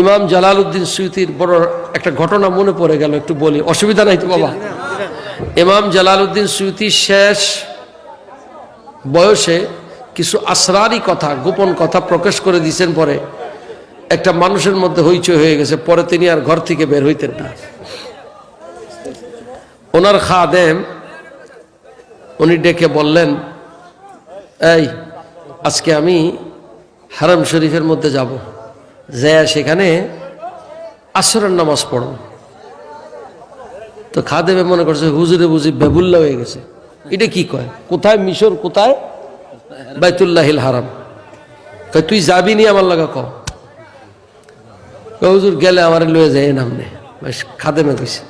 ইমাম জালাল উদ্দিন সুইতির বড় একটা ঘটনা মনে পড়ে গেল, একটু বলি। অসুবিধা নাই তো, বাবা? ইমাম জালাল উদ্দিন সুইতি শেষ বয়সে কিছু আসরারি কথা, গোপন কথা প্রকাশ করে দিয়েছেন পরে। একটা মানুষের মধ্যে হইচই হয়ে গেছে, পরে তিনি আর ঘর থেকে বের হইতেন না। ওনার খাদেম, উনি ডেকে বললেন, এই, আজকে আমি হারাম শরীফের মধ্যে যাব। যায় সেখানে আসরের নামাজ পড়ো। তো খাদেবে মনে করছে, হুজুরে বুঝি বেবুল্লা হয়ে গেছে। এটা কি কয়? কোথায়? মিশর কোথায়? বাইতুল্লাহিল হারাম। তুই যাবি নি আমার লাগা ক? হুজুর, গেলে আমার লয়ে যায় নামনে খাদেমে কইছে।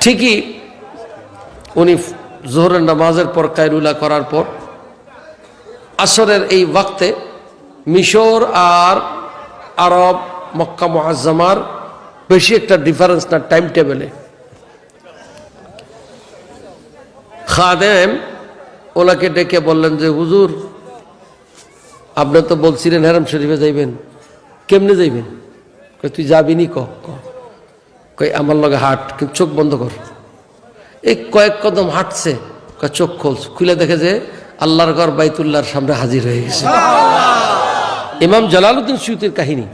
ঠিকই উনি জোহরের নামাজের পর কায়রুলা করার পর আসরের এই ওয়াক্তে মিশর আর আরব, মক্কা মহাজ্জামার বেশি একটা ডিফারেন্স না টাইম টেবিলে খাদেম ওনাকে ডেকে বললেন যে, হুজুর, আপনি তো বলছিলেন হেরাম শরীফে যাইবেন। কেমনে যাইবেন? তুই যাবি নি ক। কই আমার লগে হাট, কিন্তু চোখ বন্ধ কর। এই কয়েক কদম হাঁটছে চোখ খোলস, খুলে দেখে যে আল্লাহর ঘর বাইতুল্লাহর সামনে হাজির হয়ে গেছে। ইমাম জালালউদ্দিন সুয়ুতির কাহিনী।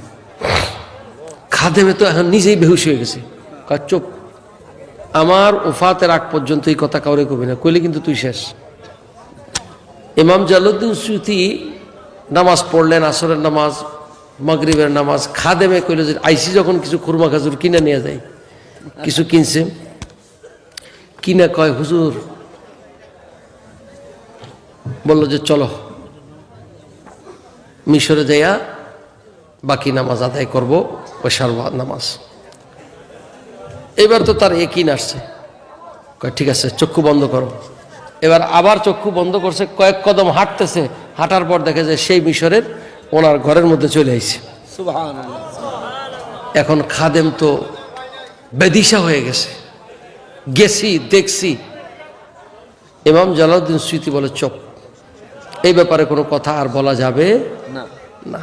খাদেমে তো এখন নিজেই বেহুশ হয়ে গেছে। চুপ। আমার ওফাতের আগ পর্যন্ত এই কথা কাউরে কবি না। কইলে কিন্তু তুই শেষ। ইমাম জালালউদ্দিন সুয়ুতি নামাজ পড়লেন, আসরের নামাজ, মাগরিবের নামাজ। খাদেমে কইল যে, আইসি যখন কিছু খুরমা খাজুর কিনে নিয়ে যায় কিছু কিনছে। কিনা কয়, হুজুর। বলল যে, চলো। মিশরে যাইয়া বাকি নামাজ আদায় করব ওই নামাজ। এবার তো তার একই আসছে ঠিক আছে চক্ষু বন্ধ করো। এবার আবার চক্ষু বন্ধ করছে কয়েক কদম হাঁটতেছে। হাঁটার পর দেখে যে সেই মিশরের ওনার ঘরের মধ্যে চলে আইছে। এখন খাদেম তো বেদিশা হয়ে গেছে। গেছি দেখছি। ইমাম জালাউদ্দিন স্মৃতি বলে চপ এই ব্যাপারে কোনো কথা আর বলা যাবে না। না।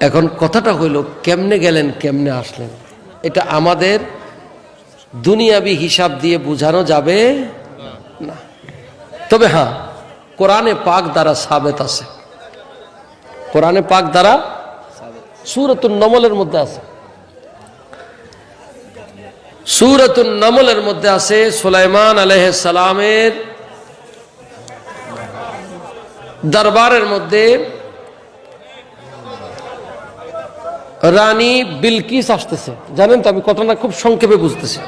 এখন কথাটা হইল কেমনে গেলেন কেমনে আসলেন? এটা আমাদের দুনিয়াবি হিসাব দিয়ে বোঝানো যাবে না। তবে হ্যাঁ কোরআনে পাক দ্বারা সাবেত আছে। কোরআনে পাক দ্বারা সুরতুল নমলের মধ্যে আছে। সুরতুল নমলের মধ্যে আছে সুলাইমান আলহ সালামের দরবারের মধ্যে রানী বিলকিস আসতেছে। জানেন তো আমি ঘটনা খুব সংক্ষেপে বুঝতেছি।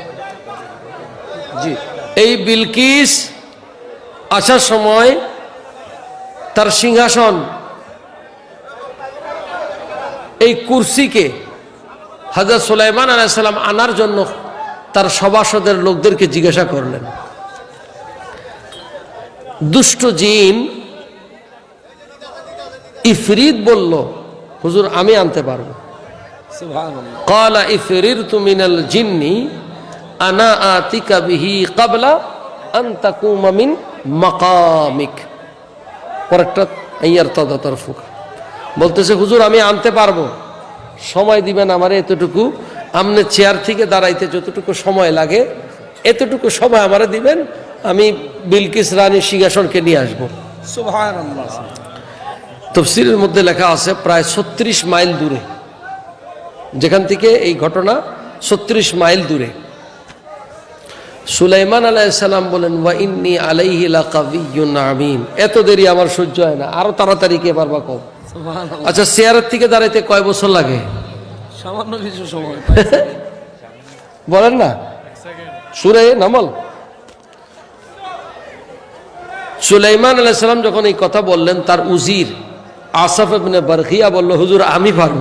জি। এই বিলকিস আসার সময় তার সিংহাসন, এই কুরসিকে হাজার সুলাইমান আলাইসাল্লাম আনার জন্য তার সভাসদের লোকদেরকে জিজ্ঞাসা করলেন। দুষ্ট জিন ইফরিদ বলল হুজুর আমি আনতে পারব। কলা ইফরির তুমিনাল জিন্নি আনা আতিকা বিহি কাবলা আন্তাকুমামিন মাকামিক। পরেরটা ইয়ার তদাতর ফুক। বলতেছে হুজুর আমি আনতে পারব। সময় দিবেন আমার এতটুকু। আমনে চেয়ার থেকে দাঁড়াইতে যতটুকু সময় লাগে এতটুকু সময় আমারে দিবেন। আমি বিলকিস রানী সিংহাসনকে নিয়ে আসব। সুভায় তফসিলের মধ্যে লেখা আছে প্রায় ছত্রিশ মাইল দূরে। যেখান থেকে এই ঘটনা ছত্রিশ মাইল দূরে। সুলাইমান আলাইসাল্লাম বলেন ওয়া ইন্নি আলাইহি লাকাবিয়্যুন আমিন। এত দেরি আমার সহ্য হয় না আরও তাড়াতাড়ি কে পারবা কম আচ্ছা চেয়ারের থেকে দাঁড়াইতে কয় বছর লাগে? সামান্য কিছু সময়। বলেন না। সুরে নামল। সুলাইমান আলাইসাল্লাম যখন এই কথা বললেন তার উজির আসাফ ইবনে বারখিয়া বলল হুজুর আমি পারব।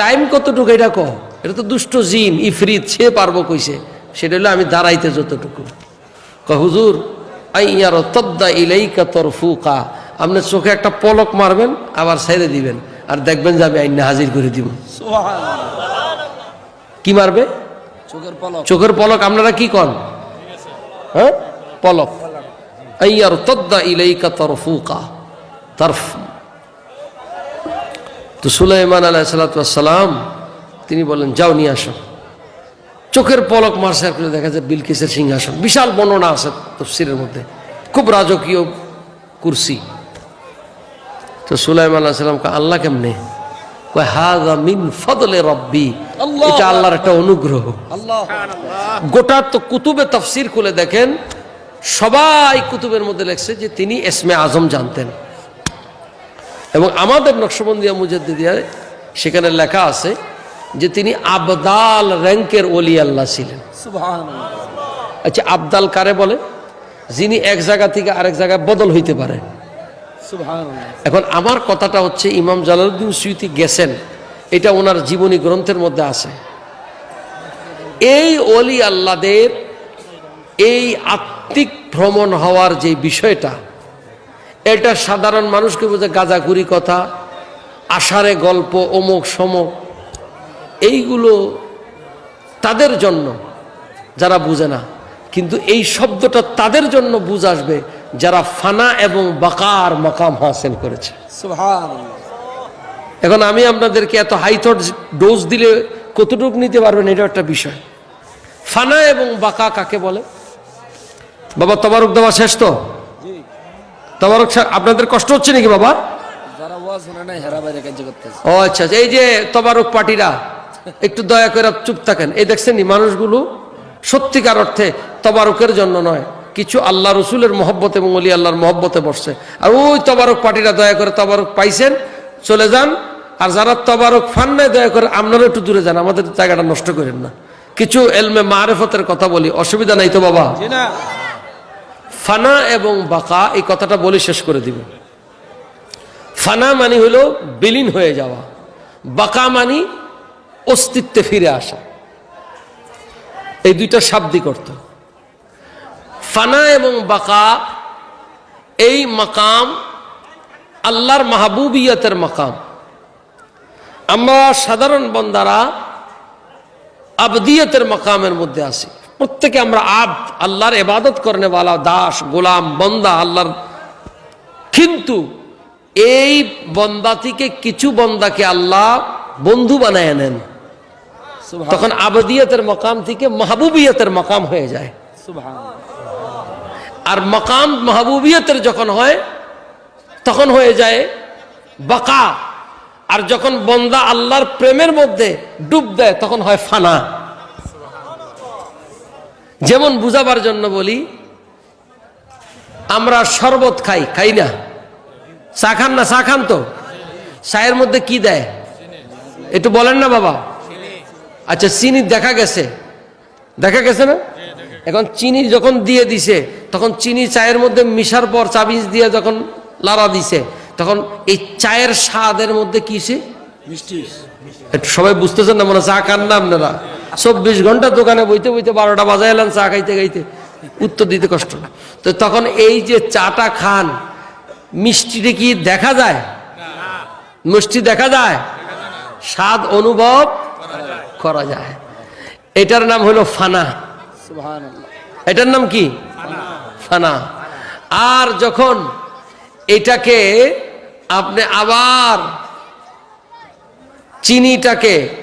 টাইম কতটুকু এটা ক এটা তো দুষ্ট জিন ইফরিত সে পারব কইছে। সেটা হলো আমি দাঁড়াইতে যতটুকু। ক হুজুর আইয়ার তদ্দা ইলাইকা তরফুকা। আপনি চোখে একটা পলক মারবেন আবার ছেড়ে দিবেন। আর দেখবেন যে আমি আইনা হাজির করে দিব। কি মারবে? চোখের পলক। চোখের পলক আপনারা কি কন? হ্যাঁ? পলক। আইয়ার তদ্দা ইলাইকা তরফুকা। তরফ। তো সুলাইমান আলাহ সালাতাম তিনি বললেন যাও নিয়ে আসো। চোখের পলক মারছে করে দেখা যায় বিলকিসের সিংহাসন। বিশাল বর্ণনা আছে তফসিরের মধ্যে। খুব রাজকীয় কুরসি। তো সুলাইমান আলাহ সাল্লামকে আল্লাহ কেমনে? কয় হাজা মিন ফদলে রব্বি। আল্লাহ। এটা আল্লাহর একটা অনুগ্রহ। গোটা তো কুতুবে তফসির খুলে দেখেন সবাই কুতুবের মধ্যে লেখছে যে তিনি এসমে আজম জানতেন। এবং আমাদের নকশবন্দিয়া মুজাদ্দিদিয়ায় সেখানে লেখা আছে যে তিনি আবদাল র্যাঙ্কের অলি আল্লাহ ছিলেন। আচ্ছা আবদাল কারে বলে? যিনি এক জায়গা থেকে আরেক জায়গায় বদল হইতে পারে। এখন আমার কথাটা হচ্ছে ইমাম জালালউদ্দিন সুইতি গেছেন এটা ওনার জীবনী গ্রন্থের মধ্যে আছে। এই অলি আল্লাদের এই আত্মিক ভ্রমণ হওয়ার যে বিষয়টা এটা সাধারণ মানুষকে বোঝে গাজাগুরি কথা আষাঢ়ে গল্প অমুক সমক। এইগুলো তাদের জন্য যারা বুঝে না। কিন্তু এই শব্দটা তাদের জন্য বুঝ আসবে যারা ফানা এবং বাকার মাকাম হাসিল করেছে। এখন আমি আপনাদেরকে এত হাইথট ডোজ দিলে কতটুকু নিতে পারবেন এটা একটা বিষয়। ফানা এবং বাকা কাকে বলে? বাবা তবারক দেওয়া শেষ তো? তবারক সা- আপনাদের কষ্ট হচ্ছে নাকি বাবা? যারা ওয়াজ শুনে নাই হেরা বাইরে কাজ করতেছে। ও আচ্ছা আচ্ছা। এই যে তবারক পার্টিরা একটু দয়া করে চুপ থাকেন। এই দেখছেন নি মানুষগুলো সত্যিকার অর্থে তবারকের জন্য নয় কিছু আল্লাহ রসুলের মহব্বত এবং অলি আল্লাহর মহব্বতে বসছে। আর ওই তবারক পার্টিরা দয়া করে তবারক পাইছেন চলে যান। আর যারা তবারক ফান নাই দয়া করে আপনারা একটু দূরে যান আমাদের জায়গাটা নষ্ট করেন না। কিছু এলমে মারেফতের কথা বলি অসুবিধা নাই তো বাবা? জি না। ফানা এবং বাকা, এই কথাটা বলে শেষ করে দিব। ফানা মানে হলো বিলীন হয়ে যাওয়া। বাকা মানি অস্তিত্বে ফিরে আসা। এই দুইটা শাব্দিক অর্থ। ফানা এবং বাকা, এই মাকাম আল্লাহর মাহবুবিয়তের মাকাম। আমরা সাধারণ বন্দারা আবদিয়তের মাকামের মধ্যে আছি। প্রত্যেকে আমরা আব আল্লাহর এবাদত করনে वाला দাস গোলাম বন্দা আল্লাহর কিন্তু এই বন্দা থেকে কিছু বন্দাকে আল্লাহ বন্ধু বানায় নেন। তখন আবদিয়তের মকাম থেকে মাহবুবিয়তের মকাম হয়ে যায়। আর মকাম মাহবুবিয়তের যখন হয় তখন হয়ে যায় বাকা। আর যখন বন্দা আল্লাহর প্রেমের মধ্যে ডুব দেয় তখন হয় ফানা। যেমন বুঝাবার জন্য বলি আমরা শরবত খাই খাই না। চা খান না চা খান তো? চায়ের মধ্যে কি দেয়? একটু বলেন না বাবা। আচ্ছা চিনি দেখা গেছে। দেখা গেছে না? এখন চিনি যখন দিয়ে দিছে তখন চিনি চায়ের মধ্যে মিশার পর চাবিজ দিয়ে যখন লাড়া দিছে তখন এই চায়ের স্বাদের মধ্যে কিসে মিষ্টি। একটু সবাই বুঝতেছেন না মনে হয় চা খান না আপনারা? চব্বিশ ঘণ্টা দোকানে বইতে বইতে বারোটা বাজায় এলেন চা খাইতে খাইতে। উত্তর দিতে কষ্ট তো তখন এই যে চাটা খান মিষ্টিটা কি দেখা যায়? মিষ্টি দেখা যায়? স্বাদ অনুভব করা যায়। এটার নাম হলো ফানা। এটার নাম কি? ফানা। আর যখন এটাকে আপনি আবার চিনিটাকে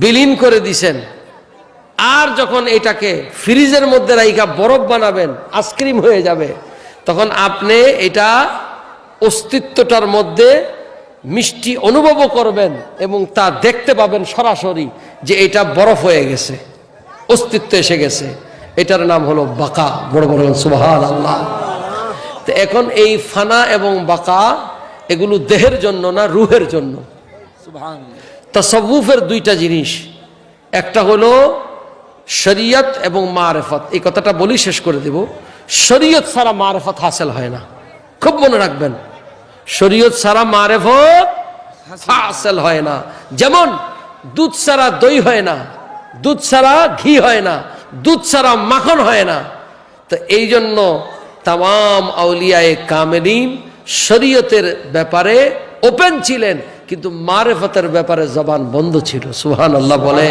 বিলীন করে দিছেন। আর যখন এটাকে ফ্রিজের মধ্যে রাইখা বরফ বানাবেন আইসক্রিম হয়ে যাবে, তখন আপনি এটা অস্তিত্বটার মধ্যে মিষ্টি অনুভবও করবেন এবং তা দেখতে পাবেন সরাসরি যে এটা বরফ হয়ে গেছে, অস্তিত্ব এসে গেছে। এটার নাম হলো বাঁকা। বড় বড় সুবাহান আল্লাহ তো এখন এই ফানা এবং বাঁকা এগুলো দেহের জন্য না রুহের জন্য? সুবহান তাসব্বুফের দুইটা জিনিস। একটা হলো শরীয়ত এবং মারেফত। এই কথাটা বলি শেষ করে দেব। শরীয়ত ছাড়া মারেফত হাসিল হয় না। খুব মনে রাখবেন। শরীয়ত ছাড়া মারেফত হাসিল হয় না। যেমন দুধ ছাড়া দই হয় না, দুধ ছাড়া ঘি হয় না, দুধ ছাড়া মাখন হয় না। তো এই জন্য তাম আউলিয়ায় কামেলিন শরীয়তের ব্যাপারে ওপেন ছিলেন। কিন্তু মারেফতের ব্যাপারে জবান বন্ধ ছিল সুহান আল্লাহ বলে।